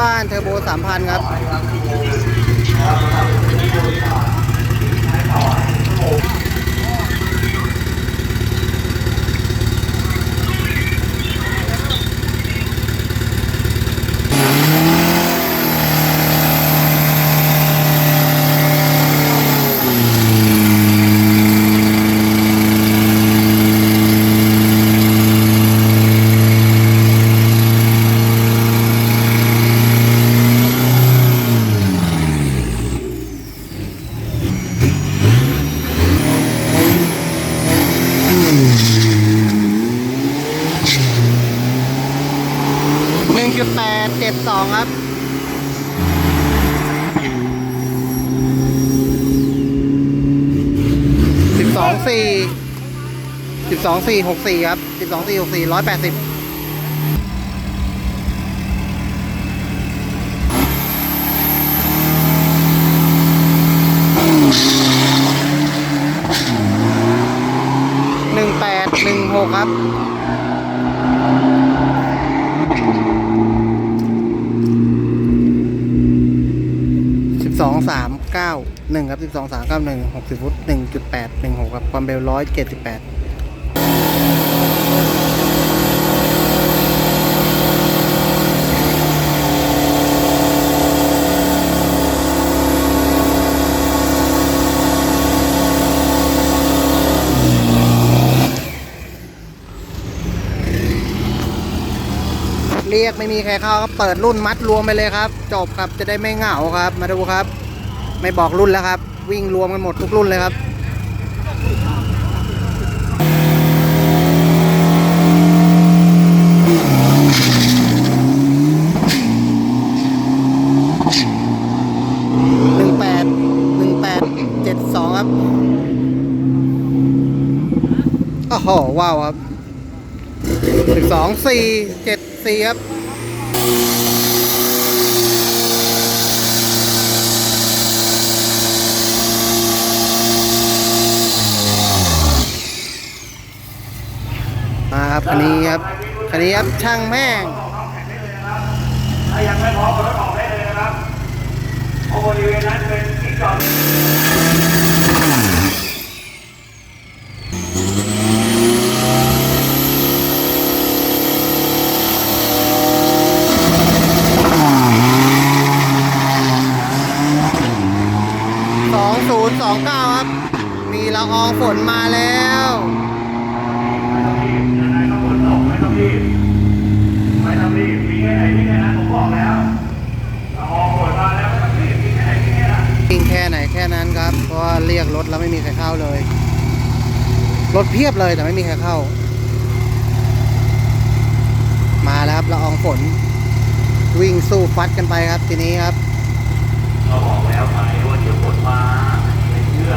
บ้านเทอร์โบ 3,000 ครับ 1.872ครับสิบสองสี่สิบสองสี่หกสี่ครับสิบสองสี่หกสี่ร้อยแปดสิบหนึ่งแปดหนึ่งหกครับ องสามเก้าหนึ่งครับสิบสองสามเก้าหนึ่งห9 1 60ฟุต1.8หกครับ ความเร็วร้อยเจ็ดสิบแปด เรียกไม่มีใครเข้าครับเปิดรุ่นมัดรวมไปเลยครับ จบครับจะได้ไม่เหงาครับ มาดูครับ ไม่บอกรุ่นแล้วครับ วิ่งรวมกันหมดทุกรุ่นเลยครับหนึ่งแปดหนึ่งแปดเจ็ดสองครับโอ้โหว้าวครับสิบสองสี่เจ็ด ซีครับมาครับคันนี้ครับคันนี้ครับช่างแม่งถ้ายังไม่พร้อมรถออกได้เลยนะครับเพราะบริเวณนั้นเป็นที่จอด สองศูนย์สองเก้าครับ มีละอองฝนมาแล้วยังไงก็ฝนตกไม่ต้องรีบไม่ต้องรีบมีแค่ไหนมีแค่นั้นผมบอกแล้วเราอองฝนมาแล้วมีแค่ไหนมีแค่นั้นวิ่งแค่ไหนแค่นั้นครับ เพราะเรียกรถแล้วไม่มีใครเข้าเลย รถเพียบเลยแต่ไม่มีใครเข้า มาแล้วครับละอองฝน วิ่งสู้ฟัดกันไปครับทีนี้ครับเราบอกแล้วไหมว่าเดี๋ยวฝนมาไม่เชื่อ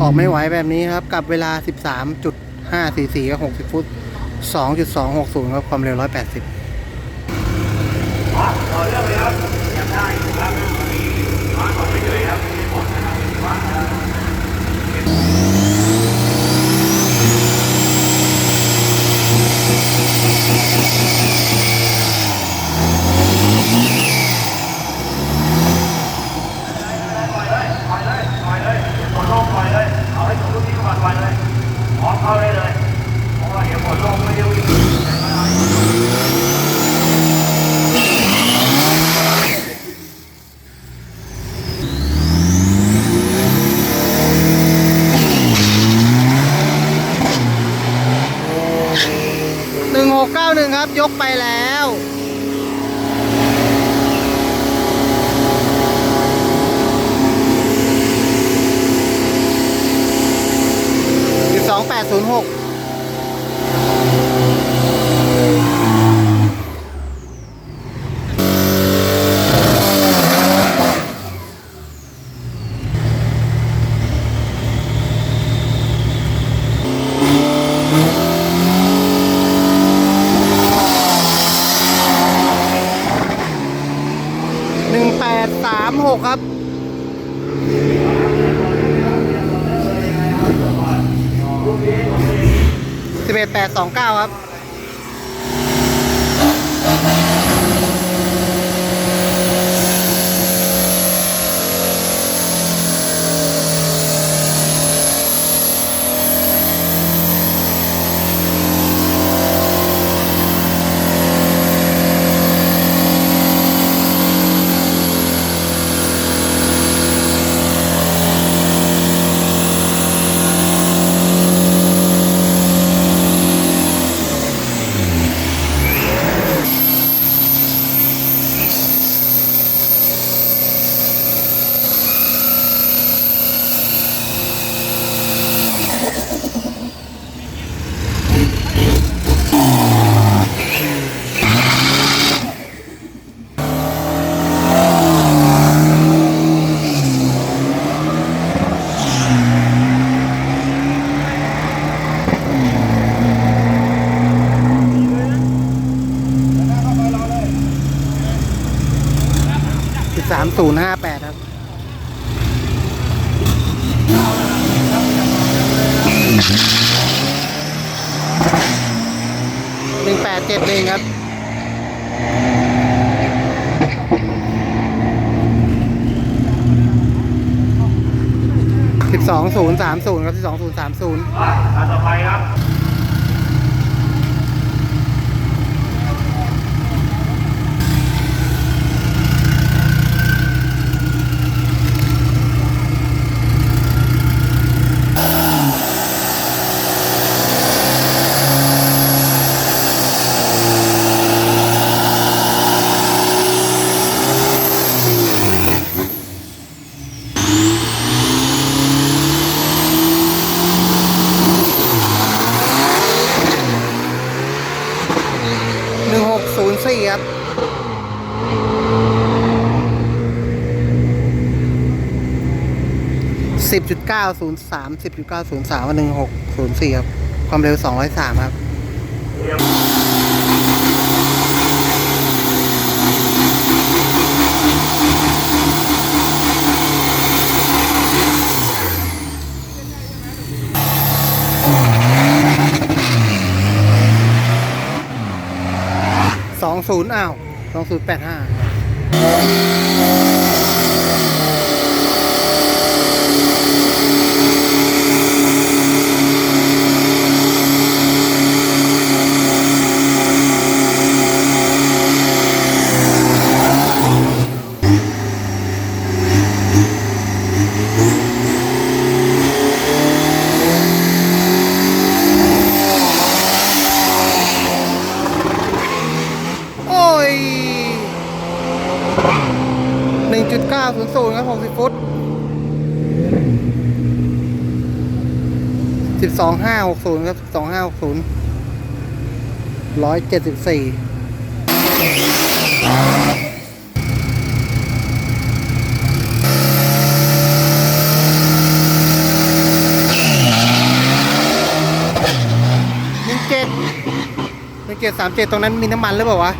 ออกไม่ไหวแบบนี้ครับ กับเวลา 13.544กับ60 ฟุต 2.260 ครับความเร็ว 180 ศูหนึ่งแปดสามหกครับ สิบสาม ศูนย์ห้าแปดครับหนึ่งแปดเจ็ดเองครับสิบสองศูนย์สามศูนย์ครับสิบสองศูนย์สามศูนย์อะอันต่อไปครับ หนึ่งหกศูนย์สี่ครับ สิบ จุดเก้าศูนย์สามสิบจุดเก้าศูนย์สามหนึ่งหกศูนย์สี่ครับ ความเร็วสองร้อยสามครับสองศูนย์อ้าวสองศูนย์แปดห้าโอ้ยหนึ่งจุดเก้าศูนย์ศูนย์ครับหกสิบฟุต สิบสองห้าหกศูนย์ครับสองห้าหกศูนย์ร้อยเจ็ดสิบสี่หนึ่งเจ็ดหนึ่งเจ็ดสามเจ็ดตรงนั้นมีน้ำมันหรือเปล่าวะ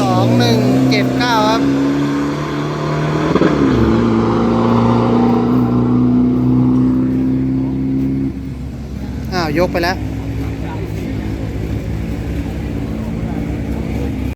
สองหนึ่งเจ็ดเก้าครับ อ้